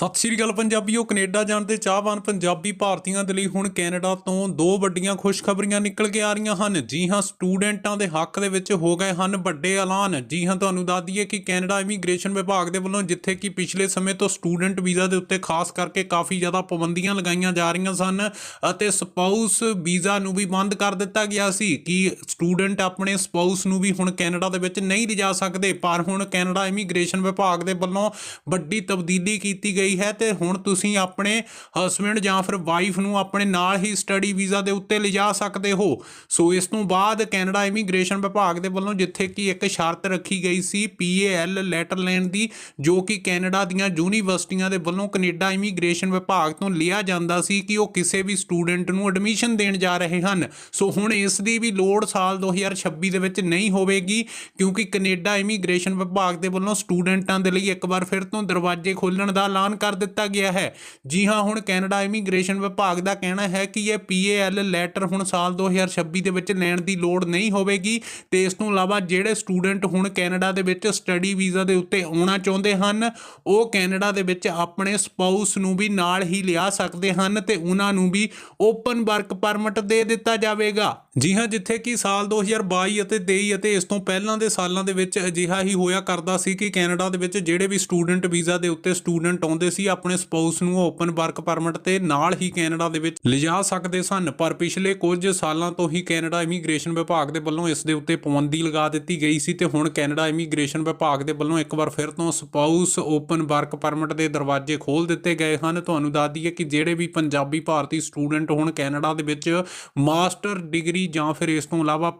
ਸਤਿ ਸ਼੍ਰੀ ਅਕਾਲ ਪੰਜਾਬੀਓ, ਕੈਨੇਡਾ ਜਾਣ ਦੇ ਚਾਹਵਾਨ ਪੰਜਾਬੀ ਭਾਰਤੀਆਂ ਦੇ ਲਈ ਹੁਣ ਕੈਨੇਡਾ ਤੋਂ ਦੋ ਵੱਡੀਆਂ ਖੁਸ਼ਖਬਰੀਆਂ ਨਿਕਲ ਕੇ ਆ ਰਹੀਆਂ ਹਨ। ਜੀ ਹਾਂ, ਸਟੂਡੈਂਟਾਂ ਦੇ ਹੱਕ ਦੇ ਵਿੱਚ ਹੋ ਗਏ ਹਨ ਵੱਡੇ ਐਲਾਨ। ਜੀ ਹਾਂ, ਤੁਹਾਨੂੰ ਦੱਸ ਦਈਏ ਕਿ ਕੈਨੇਡਾ ਇਮੀਗ੍ਰੇਸ਼ਨ ਵਿਭਾਗ ਦੇ ਵੱਲੋਂ ਜਿੱਥੇ ਕਿ ਪਿਛਲੇ ਸਮੇਂ ਤੋਂ ਸਟੂਡੈਂਟ ਵੀਜ਼ਾ ਦੇ ਉੱਤੇ ਖਾਸ ਕਰਕੇ ਕਾਫੀ ਜ਼ਿਆਦਾ ਪਾਬੰਦੀਆਂ ਲਗਾਈਆਂ ਜਾ ਰਹੀਆਂ ਸਨ ਅਤੇ ਸਪਾਊਸ ਵੀਜ਼ਾ ਨੂੰ ਵੀ ਬੰਦ ਕਰ ਦਿੱਤਾ ਗਿਆ ਸੀ ਕਿ ਸਟੂਡੈਂਟ ਆਪਣੇ ਸਪਾਊਸ ਨੂੰ ਵੀ ਹੁਣ ਕੈਨੇਡਾ ਦੇ ਵਿੱਚ ਨਹੀਂ ਲਿਜਾ ਸਕਦੇ। ਪਰ ਹੁਣ ਕੈਨੇਡਾ ਇਮੀਗ੍ਰੇਸ਼ਨ ਵਿਭਾਗ ਦੇ ਵੱਲੋਂ ਵੱਡੀ ਤਬਦੀਲੀ ਕੀਤੀ ਗਈ ਹੈ ਤੇ ਹੁਣ ਤੁਸੀਂ ਆਪਣੇ ਹਸਬੰਡ ਜਾਂ ਫਿਰ ਵਾਈਫ ਨੂੰ ਆਪਣੇ ਨਾਲ ਹੀ ਸਟੱਡੀ ਵੀਜ਼ਾ ਦੇ ਉੱਤੇ ਲਿਜਾ ਸਕਦੇ ਹੋ। ਸੋ ਇਸ ਤੋਂ ਬਾਅਦ ਕੈਨੇਡਾ ਇਮੀਗ੍ਰੇਸ਼ਨ ਵਿਭਾਗ ਦੇ ਵੱਲੋਂ ਜਿੱਥੇ ਕਿ ਇੱਕ ਸ਼ਰਤ ਰੱਖੀ ਗਈ ਸੀ ਪੀਏਐਲ ਲੈਟਰ ਲੈਣ ਦੀ, ਜੋ ਕਿ ਕੈਨੇਡਾ ਦੀਆਂ ਯੂਨੀਵਰਸਿਟੀਆਂ ਦੇ ਵੱਲੋਂ ਕੈਨੇਡਾ ਇਮੀਗ੍ਰੇਸ਼ਨ ਵਿਭਾਗ ਤੋਂ ਲਿਆ ਜਾਂਦਾ ਸੀ ਕਿ ਉਹ ਕਿਸੇ ਵੀ ਸਟੂਡੈਂਟ ਨੂੰ ਐਡਮਿਸ਼ਨ ਦੇਣ ਜਾ ਰਹੇ ਹਨ। ਸੋ ਹੁਣ ਇਸ ਦੀ ਵੀ ਲੋੜ ਸਾਲ 2026 ਦੇ ਵਿੱਚ ਨਹੀਂ ਹੋਵੇਗੀ, ਕਿਉਂਕਿ ਕੈਨੇਡਾ ਇਮੀਗ੍ਰੇਸ਼ਨ ਵਿਭਾਗ ਦੇ ਵੱਲੋਂ ਸਟੂਡੈਂਟਾਂ ਦੇ ਲਈ ਇੱਕ ਵਾਰ ਫਿਰ ਤੋਂ ਦਰਵਾਜ਼ੇ ਖੋਲ੍ਹਣ ਦਾ ਐਲਾਨ ਕਰ ਦਿੱਤਾ ਗਿਆ ਹੈ। ਜੀ ਹਾਂ, ਹੁਣ ਕੈਨੇਡਾ ਇਮੀਗ੍ਰੇਸ਼ਨ ਵਿਭਾਗ ਦਾ ਕਹਿਣਾ ਹੈ ਕਿ ਇਹ ਪੀਏਐਲ ਲੈਟਰ ਹੁਣ ਸਾਲ 2026 ਦੇ ਵਿੱਚ ਲੈਣ ਦੀ ਲੋੜ ਨਹੀਂ ਹੋਵੇਗੀ ਤੇ ਇਸ ਤੋਂ ਇਲਾਵਾ ਜਿਹੜੇ ਸਟੂਡੈਂਟ ਹੁਣ ਕੈਨੇਡਾ ਦੇ ਵਿੱਚ ਸਟੱਡੀ ਵੀਜ਼ਾ ਦੇ ਉੱਤੇ ਆਉਣਾ ਚਾਹੁੰਦੇ ਹਨ, ਉਹ ਕੈਨੇਡਾ ਦੇ ਵਿੱਚ ਆਪਣੇ ਸਪਾਊਸ ਨੂੰ ਵੀ ਨਾਲ ਹੀ ਲਿਆ ਸਕਦੇ ਹਨ ਤੇ ਉਹਨਾਂ ਨੂੰ ਵੀ ਓਪਨ ਵਰਕ ਪਰਮਿਟ ਦੇ ਦਿੱਤਾ ਜਾਵੇਗਾ। ਜੀ ਹਾਂ, ਜਿੱਥੇ ਕਿ ਸਾਲ 2022 ਅਤੇ 23 ਅਤੇ ਇਸ ਤੋਂ ਪਹਿਲਾਂ ਦੇ ਸਾਲਾਂ ਦੇ ਵਿੱਚ ਅਜਿਹਾ ਹੀ ਹੋਇਆ ਕਰਦਾ ਸੀ ਕਿ ਕੈਨੇਡਾ ਦੇ ਵਿੱਚ ਜਿਹੜੇ ਵੀ ਸਟੂਡੈਂਟ ਵੀਜ਼ਾ ਦੇ ਉੱਤੇ ਸਟੂਡੈਂਟ ਆਉਂਦੇ ਸੀ, ਆਪਣੇ ਸਪਾਊਸ ਨੂੰ ਓਪਨ ਵਰਕ ਪਰਮਿਟ ਤੇ ਨਾਲ ਹੀ ਕੈਨੇਡਾ ਦੇ ਵਿੱਚ ਲਿਜਾ ਸਕਦੇ ਸਨ। ਪਰ ਪਿਛਲੇ ਕੁਝ ਸਾਲਾਂ ਤੋਂ ਹੀ ਕੈਨੇਡਾ ਇਮੀਗ੍ਰੇਸ਼ਨ ਵਿਭਾਗ ਦੇ ਵੱਲੋਂ ਇਸ ਦੇ ਉੱਤੇ ਪਾਬੰਦੀ ਲਗਾ ਦਿੱਤੀ ਗਈ ਸੀ ਤੇ ਹੁਣ ਕੈਨੇਡਾ ਇਮੀਗ੍ਰੇਸ਼ਨ ਵਿਭਾਗ ਦੇ ਵੱਲੋਂ ਇੱਕ ਵਾਰ ਫਿਰ ਤੋਂ ਸਪਾਊਸ ਓਪਨ ਵਰਕ ਪਰਮਿਟ ਦੇ ਦਰਵਾਜ਼ੇ ਖੋਲ ਦਿੱਤੇ ਗਏ ਹਨ। ਤੁਹਾਨੂੰ ਦੱਸ ਦਈਏ ਕਿ ਜਿਹੜੇ ਵੀ ਪੰਜਾਬੀ ਭਾਰਤੀ ਸਟੂਡੈਂਟ ਹੁਣ ਕੈਨੇਡਾ ਦੇ ਵਿੱਚ ਮਾਸਟਰ ਡਿਗਰੀ ਜਾਂ ਫਿਰ ਇਸ ਤੋਂ ਇਲਾਵਾ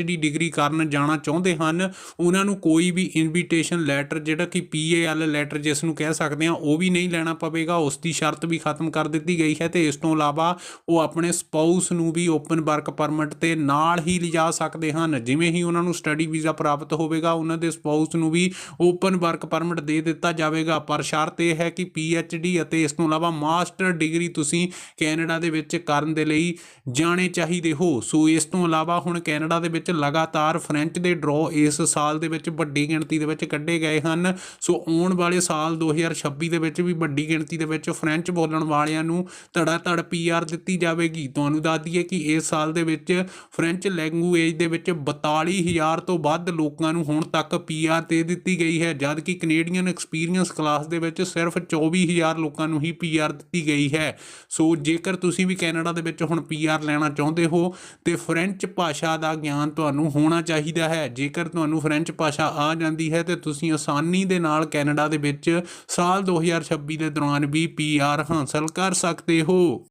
ਡੀ ਡਿਗਰੀ ਕਰਨ ਜਾਣਾ ਚਾਹੁੰਦੇ ਹਨ, ਉਹਨਾਂ ਨੂੰ ਕੋਈ ਵੀ ਇਨਵੀਟੇਸ਼ਨ ਲੈਟਰ ਜਿਹੜਾ ਕਿ ਪੀ ਏ ਪੀਏਐਲ ਲੈਟਰ ਜਿਸ ਨੂੰ ਕਹਿ ਸਕਦੇ ਆ ਉਹ ਵੀ ਨਹੀਂ ਲੈਣਾ ਪਵੇਗਾ। ਉਸ ਦੀ ਸ਼ਰਤ ਵੀ ਖਤਮ ਕਰ ਦਿੱਤੀ ਗਈ ਹੈ ਤੇ ਇਸ ਤੋਂ ਇਲਾਵਾ ਉਹ ਆਪਣੇ ਸਪਾਊਸ ਨੂੰ ਵੀ ਓਪਨ ਵਰਕ ਪਰਮਿਟ ਤੇ ਨਾਲ ਹੀ ਲਿਜਾ ਸਕਦੇ ਹਨ। ਜਿਵੇਂ ਹੀ ਉਹਨਾਂ ਨੂੰ ਸਟੱਡੀ ਵੀਜ਼ਾ ਪ੍ਰਾਪਤ ਹੋਵੇਗਾ, ਉਹਨਾਂ ਦੇ ਸਪਾਊਸ ਨੂੰ ਵੀ ਓਪਨ ਵਰਕ ਪਰਮਿਟ ਦੇ ਦਿੱਤਾ ਜਾਵੇਗਾ। ਪਰ ਸ਼ਰਤ ਇਹ ਹੈ ਕਿ ਡੀ ਅਤੇ ਇਸ ਤੋਂ ਇਲਾਵਾ ਮਾਸਟਰ ਡਿਗਰੀ ਤੁਸੀਂ ਕੈਨੇਡਾ ਦੇ ਵਿੱਚ ਕਰਨ ਦੇ ਲਈ ਜਾਣੇ ਚਾਹੀਦੇ ਹੋ। ਸੋ ਇਸ ਤੋਂ ਇਲਾਵਾ ਹੁਣ ਕੈਨੇਡਾ ਦੇ ਵਿੱਚ ਲਗਾਤਾਰ ਫ੍ਰੈਂਚ ਦੇ ਡਰਾਅ ਇਸ ਸਾਲ ਦੇ ਵਿੱਚ ਵੱਡੀ ਗਿਣਤੀ ਦੇ ਵਿੱਚ ਕੱਢੇ ਗਏ ਹਨ। ਸੋ ਆਉਣ ਵਾਲੇ ਸਾਲ 2026 ਦੇ ਵਿੱਚ ਵੀ ਵੱਡੀ ਗਿਣਤੀ ਦੇ ਵਿੱਚ ਫ੍ਰੈਂਚ ਬੋਲਣ ਵਾਲਿਆਂ ਨੂੰ ਧੜਾ ਧੜ ਪੀਆਰ ਦਿੱਤੀ ਜਾਵੇਗੀ। ਤੁਹਾਨੂੰ ਦੱਸ ਦਈਏ ਕਿ ਇਸ ਸਾਲ ਦੇ ਵਿੱਚ ਫ੍ਰੈਂਚ ਲੈਂਗੁਏਜ ਦੇ ਵਿੱਚ 42000 ਤੋਂ ਵੱਧ ਲੋਕਾਂ ਨੂੰ ਹੁਣ ਤੱਕ ਪੀਆਰ ਦੇ ਦਿੱਤੀ ਗਈ ਹੈ ਜਦ ਕਿ ਕੈਨੇਡੀਅਨ ਐਕਸਪੀਰੀਅੰਸ ਕਲਾਸ ਦੇ ਵਿੱਚ ਸਿਰਫ 24000 ਲੋਕਾਂ ਨੂੰ ਹੀ ਪੀਆਰ ਦਿੱਤੀ ਗਈ ਹੈ। ਸੋ ਜੇਕਰ ਤੁਸੀਂ ਵੀ ਕੈਨੇਡਾ ਦੇ ਵਿੱਚ ਹੁਣ ਪੀਆਰ ਲੈਣਾ ਚਾਹੁੰਦੇ ਹੋ, ਤੇ ਫ੍ਰੈਂਚ ਭਾਸ਼ਾ ਦਾ ਗਿਆਨ ਤੁਹਾਨੂੰ ਹੋਣਾ ਚਾਹੀਦਾ ਹੈ। ਜੇਕਰ ਤੁਹਾਨੂੰ ਫ੍ਰੈਂਚ ਭਾਸ਼ਾ ਆ ਜਾਂਦੀ ਹੈ, ਤੇ ਤੁਸੀਂ ਆਸਾਨੀ ਦੇ ਨਾਲ ਕੈਨੇਡਾ ਦੇ ਵਿੱਚ ਸਾਲ 2026 ਦੇ ਦੌਰਾਨ ਵੀ ਪੀਆਰ ਹਾਸਲ ਕਰ ਸਕਦੇ ਹੋ।